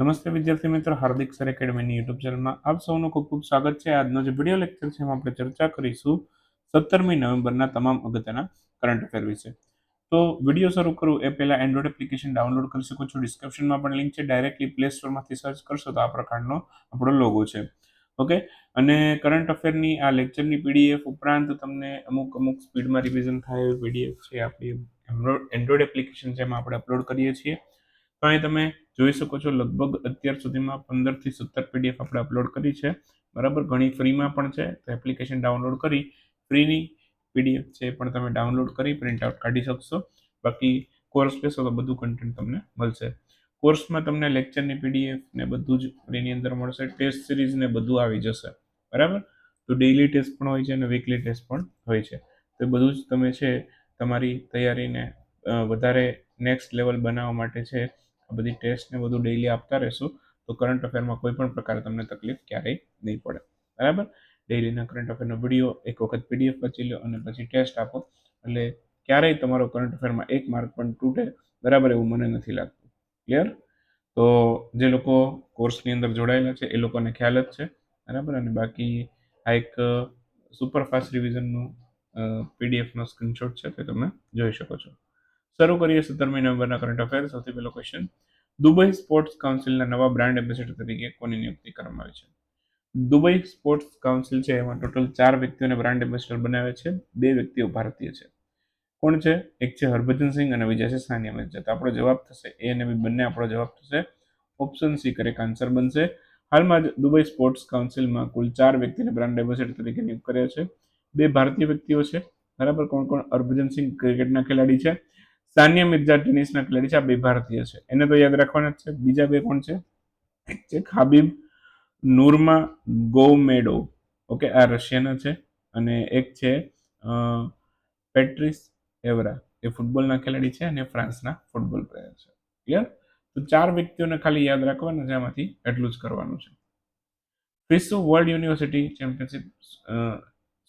નમસ્તે વિદ્યાર્થી મિત્રો, હાર્દિક સર એકેડમીની યુટ્યુબ ચેનલમાં આપ સૌનું ખૂબ ખૂબ સ્વાગત છે. આજનો જે વીડિયો લેક્ચર છે એમાં આપણે ચર્ચા કરીશું સત્તરમી નવેમ્બરના તમામ અગત્યના કરંટ અફેર વિશે. તો વીડિયો શરૂ કરું. એ પહેલાં એન્ડ્રોઇડ એપ્લિકેશન ડાઉનલોડ કરી શકો છો. ડિસ્ક્રિપ્શનમાં પણ લિંક છે. ડાયરેક્ટલી પ્લે સ્ટોરમાંથી સર્ચ કરશો તો આ પ્રકારનો આપણો લોગો છે. ઓકે અને કરંટ અફેરની આ લેક્ચરની પીડીએફ ઉપરાંત તમને અમુક અમુક સ્પીડમાં રિવિઝન થાય એવી પીડીએફ છે. આપણી એન્ડ્રોઇડ એપ્લિકેશન એમાં આપણે અપલોડ કરીએ છીએ. તો અહીં તમે જોઈ શકો છો, લગભગ અત્યાર સુધીમાં પંદરથી સત્તર પીડીએફ આપણે અપલોડ કરી છે. બરાબર, ઘણી ફ્રીમાં પણ છે, તો એપ્લિકેશન ડાઉનલોડ કરી, ફ્રીની પીડીએફ છે એ પણ તમે ડાઉનલોડ કરી પ્રિન્ટ આઉટ કાઢી શકશો. બાકી કોર્સ લેશો તો બધું કન્ટેન્ટ તમને મળશે. કોર્સમાં તમને લેક્ચરની પીડીએફ ને બધું જ ફ્રીની અંદર મળશે ટેસ્ટ સિરીઝ ને બધું આવી જશે. બરાબર? તો ડેઇલી ટેસ્ટ પણ હોય છે અને વીકલી ટેસ્ટ પણ હોય છે. તો બધું જ તમે છે, તમારી તૈયારીને વધારે નેક્સ્ટ લેવલ બનાવવા માટે છે આ બધી ટેસ્ટ ને બધું ડેઈલી આપતા રહેશો, તો કરંટ અફેરમાં કોઈ પણ પ્રકારે તમને તકલીફ ક્યારેય નહીં પડે. બરાબર? ડેઈલીના કરંટ અફેરનો વીડિયો એક વખત પીડીએફ વાંચી લો અને પછી ટેસ્ટ આપો. એટલે ક્યારેય તમારો કરંટ અફેરમાં એક માર્ક પણ તૂટે, બરાબર એવું મને નથી લાગતું. ક્લિયર તો જે લોકો કોર્સની અંદર જોડાયેલા છે, એ લોકોને ખ્યાલ જ છે. બરાબર? અને બાકી આ એક સુપરફાસ્ટ રિવિઝનનું પીડીએફનો સ્ક્રીનશોટ છે તે તમે જોઈ શકો છો. શરૂ કરીએ સત્તરમી નવેમ્બરના કરંટ અફેર સૌથી પહેલો ક્વેશ્ચન દુબઈ સ્પોર્ટ્સ કાઉન્સિલના નવા બ્રાન્ડ એમ્બેસેડર તરીકે કોની નિયુક્તિ કરવામાં આવી છે? દુબઈ સ્પોર્ટ્સ કાઉન્સિલ છે, એમાં ટોટલ ચાર વ્યક્તિઓને બ્રાન્ડ એમ્બેસેડર બનાવે છે, બે વ્યક્તિઓ ભારતીય છે. કોણ છે? એક છે હરભજન સિંહ અને વિજય છે સાનિયા મિર્ઝા. તો આપણો જવાબ થશે એ અને બી બંને આપણો જવાબ થશે. ઓપ્શન સી કરેક્ટ આન્સર બનશે. હાલમાં જ દુબઈ સ્પોર્ટ્સ કાઉન્સિલમાં કુલ ચાર વ્યક્તિને બ્રાન્ડ એમ્બેસેડર તરીકે નિયુક્ત કર્યા છે. બે ભારતીય વ્યક્તિઓ છે. બરાબર? કોણ કોણ? હરભજન સિંહ ક્રિકેટના ખેલાડી છે. સાનિયા મિર્ઝા ટેનિસના ખેલાડી છે. આ બે ભારતીય છે. એને તો યાદ રાખવાના જ છે. બીજા બે કોણ છે? એક છે ખાબીબ નુરમા ગોમેડો. ઓકે, આ રશિયાના છે. અને એક છે પેટ્રિસ એવરા. એ ફૂટબોલના ખેલાડી છે અને ફ્રાન્સના ફૂટબોલ પ્લેયર છે. ક્લિયર? તો ચાર વ્યક્તિઓને ખાલી યાદ રાખવાના છે. આમાંથી એટલું જ કરવાનું છે. ફિસો વર્લ્ડ યુનિવર્સિટી ચેમ્પિયનશિપ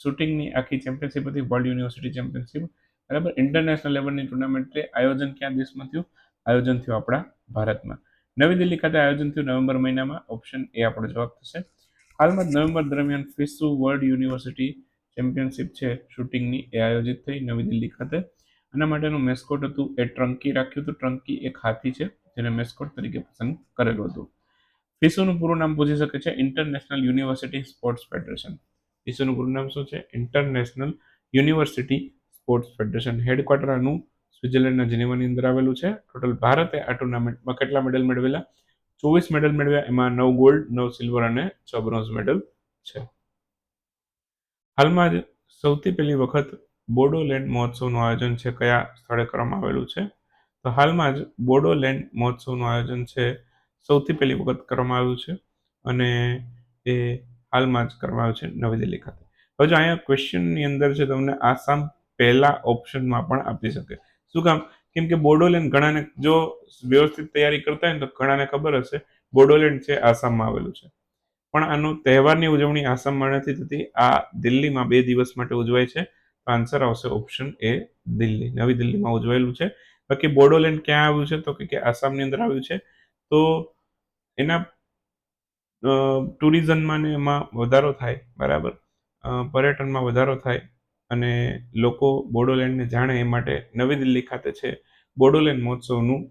શૂટિંગની આખી ચેમ્પિયનશિપ હતી. World university championship. બરાબર? ઇન્ટરનેશનલ લેવલની ટુર્નામેન્ટ આયોજન ક્યાં દેશમાં થયું? આયોજન થયું આપણા ભારતમાં. નવી દિલ્હી ખાતે આયોજન થયું નવેમ્બર મહિનામાં. ઓપ્શન એ આપણો જવાબ થશે. હાલમાં નવેમ્બર દરમિયાન ફિસુ વર્લ્ડ યુનિવર્સિટી ચેમ્પિયનશિપ છે શૂટિંગની. એ આયોજિત થઈ નવી દિલ્હી ખાતે. આના માટેનું મેસ્કોટ હતું. એ ટ્રંકી રાખ્યું હતું. ટ્રંકી એક હાથી છે, જેને મેસ્કોટ તરીકે પસંદ કરેલું હતું. ફિસુનું પૂરું નામ પૂછી શકે છે. ઇન્ટરનેશનલ યુનિવર્સિટી સ્પોર્ટ્સ ફેડરેશન ફિસુનું પૂરું નામ શું છે? International university sports federation headquarter આનું સ્વિટ્ઝરલેન્ડના જીનેવાની અંદર આવેલું છે. ટોટલ ભારતે આ ટુર્નામેન્ટમાં કેટલા મેડલ મેળવેલા? ચોવીસ મેડલ મેળવ્યા. એમાં નવ ગોલ્ડ નવ સિલ્વર અને છ બ્રોન્ઝ મેડલ છે. હાલમાં જ સૌથી પહેલી વખત બોડોલેન્ડ મહોત્સવનું આયોજન છે કયા સ્થળે કરવામાં આવેલું છે? તો હાલમાં જ બોડોલેન્ડ મહોત્સવનું આયોજન છે સૌથી પહેલી વખત કરવામાં આવ્યું છે અને એ હાલમાં જ કરવામાં આવ્યું છે નવી દિલ્હી ખાતે. હવે જો અહીંયા ક્વેશ્ચનની અંદર છે તમને આસામ પહેલા ઓપ્શનમાં પણ આપી શકે. શું કામ? કેમ કે બોડોલેન્ડ ઘણાને, જો વ્યવસ્થિત તૈયારી કરતા હોય તો ઘણાને ખબર હશે, બોડોલેન્ડ છે, આસામમાં આવેલું છે. પણ આનું તહેવારની ઉજવણી આસામમાં નથી થતી. આ દિલ્હીમાં બે દિવસ માટે ઉજવાય છે. તો આન્સર આવશે ઓપ્શન એ, દિલ્હી. નવી દિલ્હીમાં ઉજવાયેલું છે. બાકી બોડોલેન્ડ ક્યાં આવ્યું છે? તો કે આસામની અંદર આવ્યું છે. તો એના ટુરિઝમમાં ને એમાં વધારો થાય, બરાબર? પર્યટનમાં વધારો થાય. અને લોકો બોડોલેન્ડને જાણે એ માટે નવી દિલ્હી ખાતે છે બોડોલેન્ડ મહોત્સવનું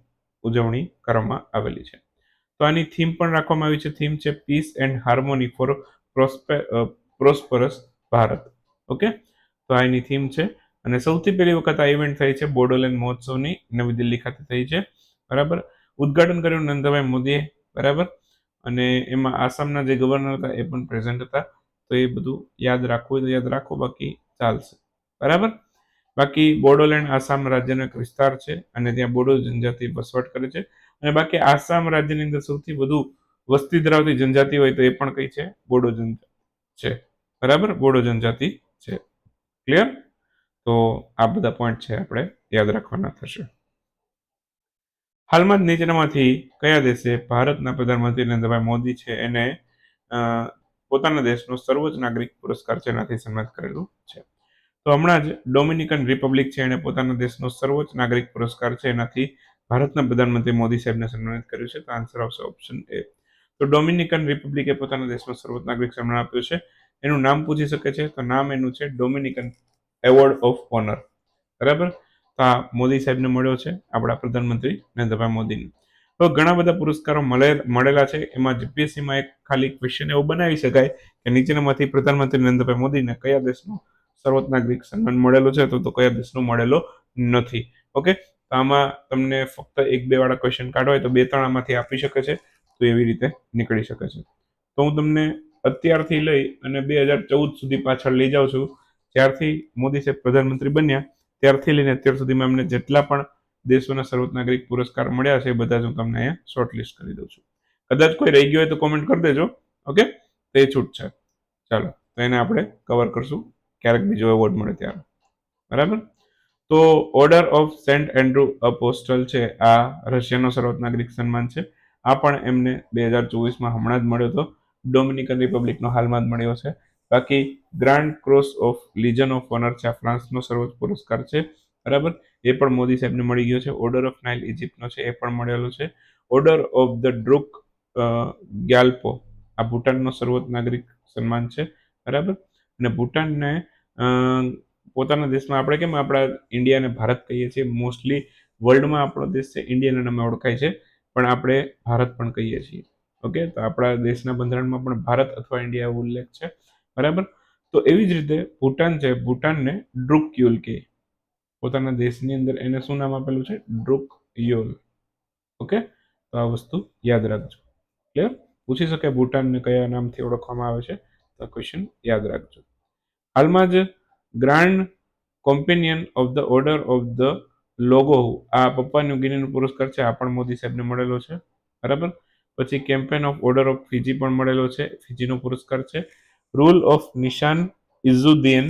ઉજવણી કરવામાં આવેલી છે. તો આની થીમ પણ રાખવામાં આવી છે. થીમ છે peace and harmony for prosper prosperous Bharat. Okay? તો આ એની થીમ છે. અને સૌથી પહેલી વખત આ ઇવેન્ટ થઈ છે બોડોલેન્ડ મહોત્સવની. નવી દિલ્હી ખાતે થઈ છે. બરાબર? ઉદ્ઘાટન કર્યું નંદભાઈ મોદીએ. બરાબર? અને એમાં આસામના જે ગવર્નર હતા એ પણ પ્રેઝન્ટ હતા. તો એ બધું યાદ રાખવું યાદ રાખો. બાકી ચાલશે. બરાબર? બાકી બોડોલેન્ડ આસામ રાજ્યનો એક વિસ્તાર છે અને ત્યાં બોડો જનજાતિ વસવાટ કરે છે. અને બાકી આસામ રાજ્યની અંદર સૌથી વધુ વસ્તી ધરાવતી જનજાતિ હોય તો એ પણ કઈ છે? બોડો જનજાતિ છે. બરાબર? બોડો જનજાતિ છે. ક્લિયર તો આ બધા પોઈન્ટ છે આપણે યાદ રાખવાના થશે. હાલમાં જ નીચેનામાંથી કયા દેશે ભારતના પ્રધાનમંત્રી નરેન્દ્રભાઈ મોદી છે એને પોતાના દેશનો સર્વોચ્ચ નાગરિક પુરસ્કાર છે એનાથી સન્માનિત કરેલું છે? તો હમણાં જ ડોમિનિકન રિપબ્લિક છે એણે પોતાના દેશનો સર્વોચ્ચ નાગરિક પુરસ્કાર છે, એનાથી ભારતના પ્રધાનમંત્રી મોદી સાહેબને સન્માનિત કર્યું છે. તો આન્સર આવશે ઓપ્શન એ તો ડોમિનિકન રિપબ્લિકે પોતાના દેશમાં સર્વોચ્ચ નાગરિક સન્માન આપ્યું છે. એનું નામ પૂછી શકે છે. તો નામ એનું છે ડોમિનિકન એવોર્ડ ઓફ ઓનર. બરાબર? તો આ મોદી સાહેબને મળ્યો છે, આપણા પ્રધાનમંત્રી નરેન્દ્રભાઈ મોદીને. તો ઘણા બધા પુરસ્કારો મળે, મળેલા છે. એમાં જીપીએસસીમાં એક ખાલી ક્વેશ્ચન એવો બનાવી શકાય કે નીચેનામાંથી પ્રધાનમંત્રી નરેન્દ્રભાઈ મોદીને કયા દેશનું સર્વોચ્ચ નાગરિક સન્માન મળેલું છે, તો કયા દેશનું મળેલો નથી. ઓકે? તો આમાં તમને ફક્ત એક બે વાળા ક્વેશ્ચન કાઢવા હોય તો બે ત્રણ આમાંથી આપી શકે છે, તો એવી રીતે નીકળી શકે છે. તો હું તમને અત્યારથી લઈ અને બે હજાર ચૌદ સુધી પાછળ લઈ જાઉં છું. જ્યારથી મોદી સાહેબ પ્રધાનમંત્રી બન્યા, ત્યારથી લઈને અત્યાર સુધીમાં અમને જેટલા પણ દેશોના સર્વોચ્ચ નાગરિક પુરસ્કાર મળ્યા છે, એ બધા જ હું તમને અહીંયા શોર્ટલિસ્ટ કરી દઉં છું. કદાચ કોઈ રહી ગયો હોય તો કોમેન્ટ કરી દેજો. ઓકે? તો છૂટ છે. ચાલો, તો એને આપણે કવર કરશું. ક્યારેક બીજો એવોર્ડ મળે ત્યારે બરાબર? તો order of Saint Andrew apostle છે, આ રશિયાનો સર્વોચ્ચ નાગરિક સન્માન છે. આ પણ એમને બે હજાર ચોવીસમાં હમણાં જ મળ્યો હતો. ડોમિનિકન રિપબ્લિકનો હાલમાં જ મળ્યો છે. બાકી grand cross of legion of honour છે, આ ફ્રાન્સનો સર્વોચ્ચ પુરસ્કાર છે. બરાબર? એ પણ મોદી સાહેબને મળી ગયો છે. ઓર્ડર ઓફ નાઇલ ઇજિપ્તનો છે, એ પણ મળેલો છે. Order of the Druk Gyalpo આ ભૂટાનનો સર્વોચ્ચ નાગરિક સન્માન છે. બરાબર? અને ભૂટાનને પોતાના દેશમાં આપણે કેમ આપણા ઇન્ડિયાને ભારત કહીએ છીએ? મોસ્ટલી વર્લ્ડમાં આપણો દેશ છે ઇન્ડિયાના નામે ઓળખાય છે, પણ આપણે ભારત પણ કહીએ છીએ. ઓકે તો આપણા દેશના બંધારણમાં પણ ભારત અથવા ઇન્ડિયા ઉલ્લેખ છે. બરાબર? તો એવી જ રીતે ભૂટાન છે, ભૂટાનને ડ્રુક યુલ કે, પોતાના દેશની અંદર એને શું નામ આપેલું છે? ડ્રુક યોલ ઓકે તો આ વસ્તુ યાદ રાખજો. ક્લિયર પૂછી શકે ભૂટાનને કયા નામથી ઓળખવામાં આવે છે? તો ક્વેશ્ચન યાદ રાખજો. હાલમાં જ grand companion of the order of the Logohu આ પપ્પા ન્યુગિનીનો પુરસ્કાર છે, આ પણ મોદી સાહેબને મળેલો છે. બરાબર? પછી companion of order of Fiji પણ મળેલો છે, ફિજીનો પુરસ્કાર છે. રૂલ ઓફ નિશાન ઇઝુદ્દીન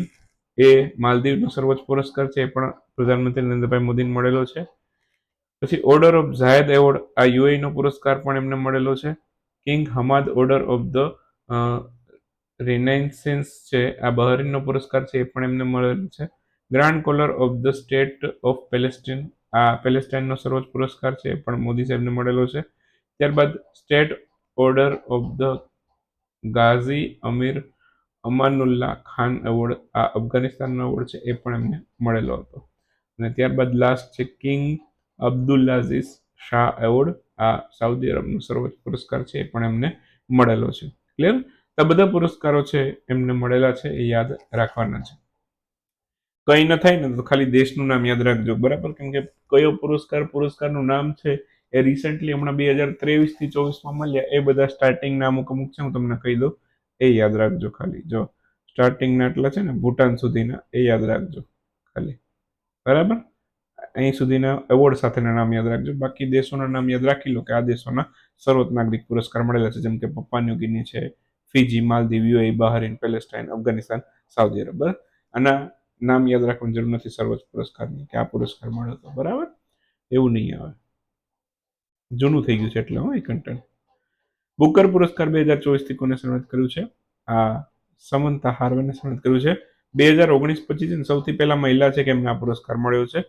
એ માલદીવનો સર્વોચ્ચ પુરસ્કાર છે, એ પણ પ્રધાનમંત્રી નરેન્દ્રભાઈ મોદીને મળેલો છે. પછી ઓર્ડર ઓફ ઝાયદ એવોર્ડ, આ યુએઈનો પુરસ્કાર પણ એમને મળેલો છે. King Hamad order of the renaissance છે, આ બહરીનનો પુરસ્કાર છે એ પણ એમને મળેલો છે. Grand collar of the state of Palestine, આ પેલેસ્ટાઇનનો સર્વોચ્ચ પુરસ્કાર છે એ પણ મોદી સાહેબને મળેલો છે. ત્યારબાદ state order of the Ghazi Amir Amanullah Khan award, આ અફઘાનિસ્તાનનો એવોર્ડ છે એ પણ એમને મળેલો હતો. અને ત્યારબાદ લાસ્ટ છે કિંગ અબ્દુલ્લાઝીઝ શાહ એવોર્ડ, આ સાઉદી અરબનો સર્વોચ્ચ પુરસ્કાર છે એ પણ એમને મળેલો છે. ક્લિયર? આ બધા પુરસ્કારો છે એમને મળેલા છે એ યાદ રાખવાના છે. કંઈ ન થાય ને તો ખાલી દેશનું નામ યાદ રાખજો. બરાબર? કેમ કે કયો પુરસ્કાર પુરસ્કારનું નામ છે એ રિસેન્ટલી હમણાં બે હજાર ત્રેવીસથી ચોવીસમાં મળ્યા. એ બધા સ્ટાર્ટિંગના અમુક અમુક છે, હું તમને કહી દઉં. એ યાદ રાખજો ખાલી. જો સ્ટાર્ટિંગના એટલા છે ને, ભૂટાન સુધીના, એ યાદ રાખજો ખાલી. બરાબર? અહીં સુધીના એવોર્ડ સાથેના નામ યાદ રાખજો. બાકી દેશોના નામ યાદ રાખી લો કે આ દેશોના સર્વોચ્ચ નાગરિક પુરસ્કાર મળેલા છે, જેમ કે પપ્પા ન્યુગીની છે Fiji Maldives UAE Bahrain, Palestine, Afghanistan, Saudi Arab. આના નામ યાદ રાખવાની જરૂર નથી, સર્વોચ્ચ પુરસ્કારની, કે આ પુરસ્કાર મળ્યો હતો બરાબર? એવું નહીં આવે. જૂનું થઈ ગયું છે એટલે, હું, એ કન્ટેન્ટ બુકર પુરસ્કાર બે હજાર ચોવીસથી કોને સન્માનિત કર્યું છે? આ સમંતા હાર્વેને સન્માનિત કર્યું છે. બે હજાર ઓગણીસ પચીસ સૌથી પહેલા મહિલા છે કે એમને આ પુરસ્કાર મળ્યો છે.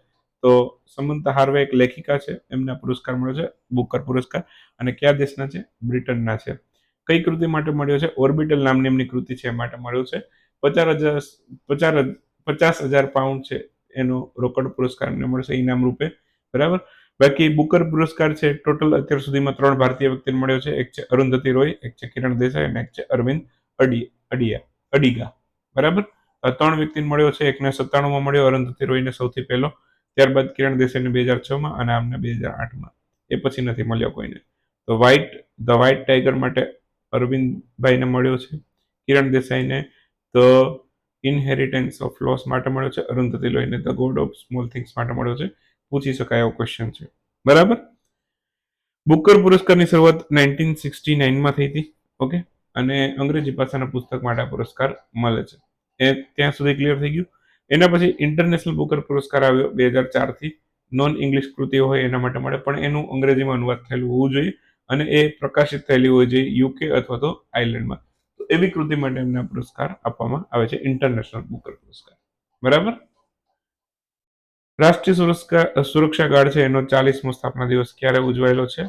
તો સમંતા હાર્વે એક લેખિકા છે, એમને પુરસ્કાર મળ્યો છે, બુકર પુરસ્કાર. અને કયા દેશના છે? બ્રિટનના છે. કઈ કૃતિ માટે મળ્યો છે? ઓર્બિટલ નામની એમની કૃતિ છે, એ માટે મળ્યો છે. પચાસ હજાર, પચાસ પચાસ હજાર પાઉન્ડ છે એનો રોકડ પુરસ્કાર એમને મળશે ઇનામ રૂપે. બરાબર? બાકી બુકર પુરસ્કાર છે ટોટલ અત્યાર સુધીમાં ત્રણ ભારતીય વ્યક્તિને મળ્યો છે. એક છે અરુંધતી રોય, એક છે કિરણ દેસાઈ અને એક છે અરવિંદ અડી, અડિયા, અડીગા. બરાબર? ત્રણ વ્યક્તિને મળ્યો છે. એકને સત્તાણુંમાં મળ્યો, અરુંધતી રોયને સૌથી પહેલો. ત્યારબાદ કિરણ દેસાઈને બે હજાર છમાં અને આમને બે હજાર આઠમાં. એ પછી નથી મળ્યો કોઈને. તો વ્હાઇટ ધ વ્હાઇટ ટાઈગર માટે અરવિંદભાઈને મળ્યો છે, કિરણ દેસાઈને. ધ ઇનહેરિટન્સ ઓફ લોસ માટે મળ્યો છે, Arundhati લોહીને the god of small things માટે મળ્યો છે. પૂછી શકાય એવો ક્વેશ્ચન છે. બરાબર? બુકર પુરસ્કારની શરૂઆત નાઇન્ટીન સિક્સટી નાઇનમાં થઈ હતી, ઓકે? અને અંગ્રેજી ભાષાના પુસ્તક માટે પુરસ્કાર મળે છે. એ ત્યાં સુધી ક્લિયર થઈ ગયું. એના પછી ઇન્ટરનેશનલ બુકર પુરસ્કાર આવ્યો બે હજાર ચારથી. નોન ઇંગ્લિશ કૃતિઓ હોય એના માટે મળે, પણ એનું અંગ્રેજીમાં અનુવાદ થયેલું હોવું જોઈએ. અને એ પ્રકાશિત થયેલી હોય છે યુકે અથવા તો આઇલેન્ડમાં તો એવી કૃતિ માટે એમને પુરસ્કાર આપવામાં આવે છે ઇન્ટરનેશનલ બુકર પુરસ્કાર. બરાબર? રાષ્ટ્રીય સુરક્ષા ગાર્ડ છે, એનો ચાલીસમો સ્થાપના દિવસ ક્યારે ઉજવાયેલો છે?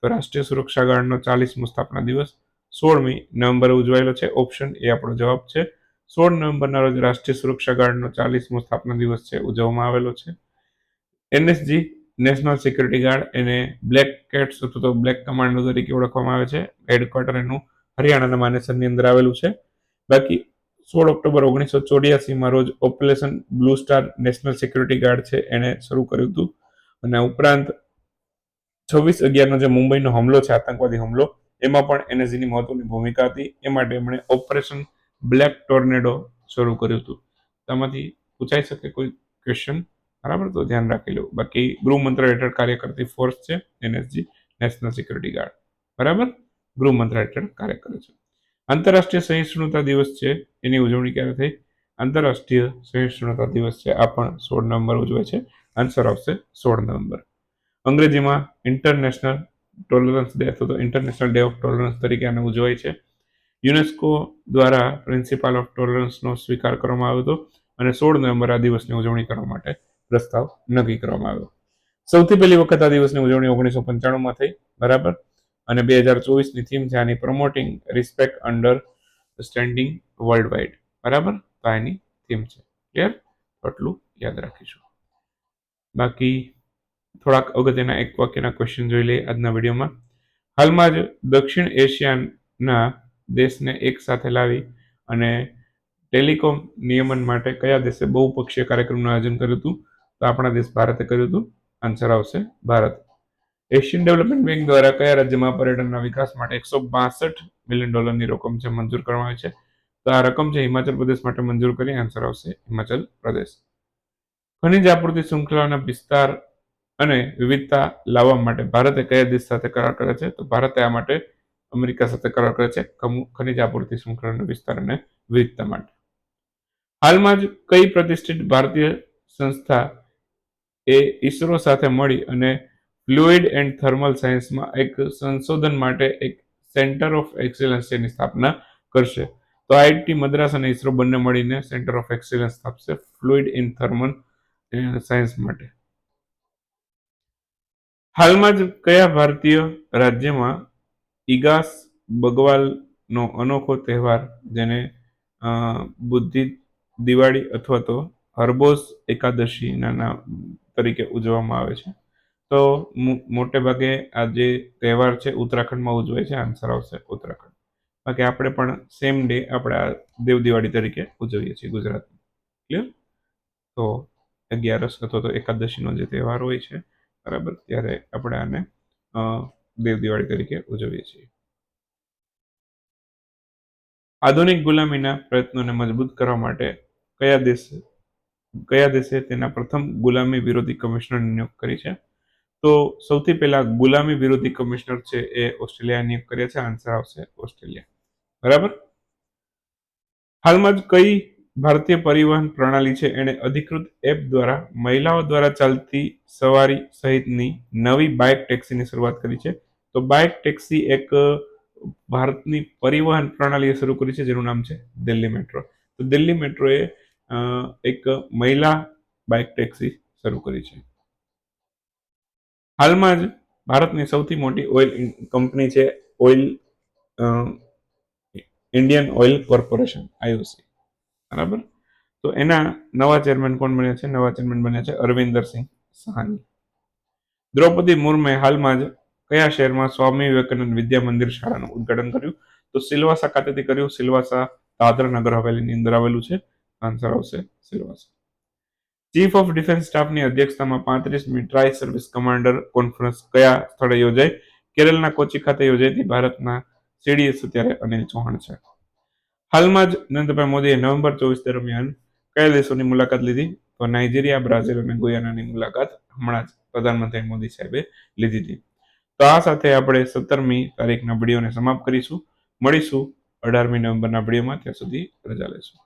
તો રાષ્ટ્રીય સુરક્ષા ગાર્ડનો ચાલીસમો સ્થાપના દિવસ સોળમી નવેમ્બરે ઉજવાયેલો છે. ઓપ્શન એ આપણો જવાબ છે. સોળ નવેમ્બરના રોજ રાષ્ટ્રીય સુરક્ષા ગાર્ડનો ચાલીસમો સ્થાપના દિવસ છે, ઉજવવામાં આવેલો છે. એનએસજી નેશનલ સિક્યુરિટી ગાર્ડ એને બ્લેક કેટ્સ અથવા તો બ્લેક કમાન્ડો તરીકે ઓળખવામાં આવે છે. હેડક્વાર્ટર એનું હરિયાણાના માનેસરની અંદર આવેલું છે. બાકી સોળ ઓક્ટોબર ઓગણીસો ચોર્યાસીમાં રોજ operation blue star national security guard છે, એણે શરૂ કર્યું હતું. અને ઉપરાંત છવ્વીસ અગિયારનો જે મુંબઈનો હુમલો છે, આતંકવાદી હુમલો, એમાં પણ એનએસજીની મહત્વની ભૂમિકા હતી. એ માટે એમણે ઓપરેશન બ્લેક ટોર્નેડો શરૂ કર્યું હતું. તેમાંથી પૂછાઈ શકે કોઈ ક્વેશ્ચન બરાબર? તો ધ્યાન રાખી લો. બાકી ગૃહ મંત્રાલય હેઠળ કાર્ય કરતી ફોર્સ છે એનએસજી નેશનલ સિક્યુરિટી ગાર્ડ બરાબર? ગૃહ મંત્રાલય હેઠળ કાર્ય કરે છે. આંતરરાષ્ટ્રીય સહિષ્ણુતા દિવસ છે. એની ઉજવણી ક્યારે થઈ? આંતરરાષ્ટ્રીય સહિષ્ણુતા દિવસ છે. આ પણ સોળ નવેમ્બર ઉજવે છે. આન્સર આવશે સોળ નવેમ્બર. અંગ્રેજીમાં ઇન્ટરનેશનલ ટોલરન્સ ડે અથવા તો ઇન્ટરનેશનલ ડે ઓફ ટોલરન્સ તરીકે આને ઉજવાય છે. યુનેસ્કો દ્વારા પ્રિન્સિપાલ ઓફ ટોલરન્સનો સ્વીકાર કરવામાં આવ્યો હતો અને સોળ નવેમ્બર આ દિવસની ઉજવણી કરવા માટે પ્રસ્તાવ નક્કી કરવામાં આવ્યો. સૌથી પહેલી વખત આ દિવસની ઉજવણી ઓગણીસો પંચાણુંમાં થઈ, બરાબર? અને બે હજાર ચોવીસની થીમ છે આની promoting respect understanding worldwide બરાબર? તો આ એની થીમ છે. ક્લિયર આટલું યાદ રાખીશું. બાકી થોડાક અગત્યના એક વાક્યના ક્વેશ્ચન જોઈ લઈએ આજના વિડીયોમાં. હાલમાં જ દક્ષિણ એશિયાના દેશને એક સાથે લાવી અને ટેલિકોમ નિયમન માટે કયા દેશે બહુપક્ષીય કાર્યક્રમનું આયોજન કર્યું હતું? તો આપણા દેશ ભારતે કર્યું હતું. આન્સર આવશે. ભારત. એશિયન ડેવલપમેન્ટ બેંક દ્વારા કયા રાજ્યમાં પર્યટનના વિકાસ માટે એકસો બાસઠ મિલિયન ડોલરની રકમ છે મંજૂર કરવામાં આવી છે? તો આ રકમ છે હિમાચલ પ્રદેશ માટે મંજૂર કરી. આન્સર આવશે હિમાચલ પ્રદેશ. ખનિજ આપૂર્તિ શૃંખલાના વિસ્તાર અને વિવિધતા લાવવા માટે ભારતે કયા દેશ સાથે કરાર કરે છે? તો ભારતે આ માટે અમેરિકા સાથે કરાર કરે છે. ખનિજ આપૂર્તિ શૃંખલાના વિસ્તાર અને વિવિધતા માટે. હાલમાં જ કઈ પ્રતિષ્ઠિત ભારતીય સંસ્થા એ ઈસરો સાથે મળી અને ફ્લુઇડ એન્ડ થર્મલ સાયન્સમાં એક સંશોધન માટે એક સેન્ટર ઓફ એક્સેલન્સ એની સ્થાપના કરશે. તો આઈઆઈટી મદ્રાસ અને ઈસરો બંને મળીને સેન્ટર ઓફ એક્સેલન્સ સ્થાપશે ફ્લુઇડ ઇન થર્મલ સાયન્સ માટે. હાલમાં જ કયા ભારતીય રાજ્યમાં ઈગાસ બગવાલનો અનોખો તહેવાર જેને બુદ્ધિ દિવાળી અથવા તો હરબોઝ એકાદશીના નામ તરીકે ઉજવવામાં આવે છે. તો મોટે ભાગે આ જે તહેવાર છે, ઉત્તરાખંડમાં ઉજવાય છે આન્સર આવશે ઉત્તરાખંડ. બાકી આપણે પણ સેમ ડે આપણે આ દેવ દિવાળી તરીકે ઉજવીએ છીએ ગુજરાતમાં. ક્લિયર તો અગિયારસ અથવા તો એકાદશીનો જે તહેવાર હોય છે, બરાબર, ત્યારે આપણે આને દેવ દિવાળી તરીકે ઉજવીએ છીએ. આધુનિક ગુલામીના પ્રયત્નોને મજબૂત કરવા માટે કયા દેશ કયા દેશે તેના પ્રથમ ગુલામી વિરોધી કમિશનર નિયુક્ત કરી છે? તો સૌથી પહેલા ગુલામી વિરોધી કમિશનર છે એ ઓસ્ટ્રેલિયા નિયુક્ત કર્યા છે, આન્સર આવશે ઓસ્ટ્રેલિયા. બરાબર? હાલમાં જ કઈ ભારતીય પરિવહન પ્રણાલી છે? એણે અધિકૃત એપ દ્વારા મહિલાઓ દ્વારા ચાલતી સવારી સહિતની નવી બાઇક ટેક્સીની શરૂઆત કરી છે. તો બાઇક ટેક્સી એક ભારતની પરિવહન પ્રણાલીએ શરૂ કરી છે, જેનું નામ છે દિલ્હી મેટ્રો. તો દિલ્હી મેટ્રોએ એક મહિલા બાઇક ટેક્સી શરૂ કરી છે. હાલમાં જ ભારતની સૌથી મોટી ઓઇલ કંપની છે oil Indian oil corporation IOC બરાબર? તો એના નવા ચેરમેન કોણ બન્યા છે? નવા ચેરમેન બન્યા છે અરવિંદરસિંહ સિંહ સાહની. દ્રૌપદી મુર્મે હાલમાં જ કયા શહેરમાં સ્વામી વિવેકાનંદ વિદ્યા મંદિર શાળાનું ઉદઘાટન કર્યું? તો સિલવાસા ખાતેથી કર્યું, સિલવાસા દાદરા નગર હવેલીની અંદર આવેલું છે. આન્સર આવશે સિલવાસા ચીફ ઓફ ડિફેન્સ સ્ટાફની અધ્યક્ષતામાં પાંત્રીસમી ટ્રાય સર્વિસ કમાન્ડર કોન્ફરન્સ કયા સ્થળે યોજાઈ કેરળના કોચી ખાતે યોજાઈ ભારતના સીડીએસ અત્યારે અનિલ ચૌહાણ છે. હાલમાં જ નરેન્દ્રભાઈ મોદીએ નવેમ્બર ચોવીસ દરમિયાન કયા દેશોની મુલાકાત લીધી? તો નાઇજીરિયા, બ્રાઝિલ અને ગુયાનાની મુલાકાત હમણાં જ પ્રધાનમંત્રી મોદી સાહેબે લીધી હતી. તો આ સાથે આપણે સત્તરમી તારીખના વિડીયોને સમાપ્ત કરીશું. મળીશું અઢારમી નવેમ્બરના વિડીયોમાં, ત્યાં સુધી રજા લેશું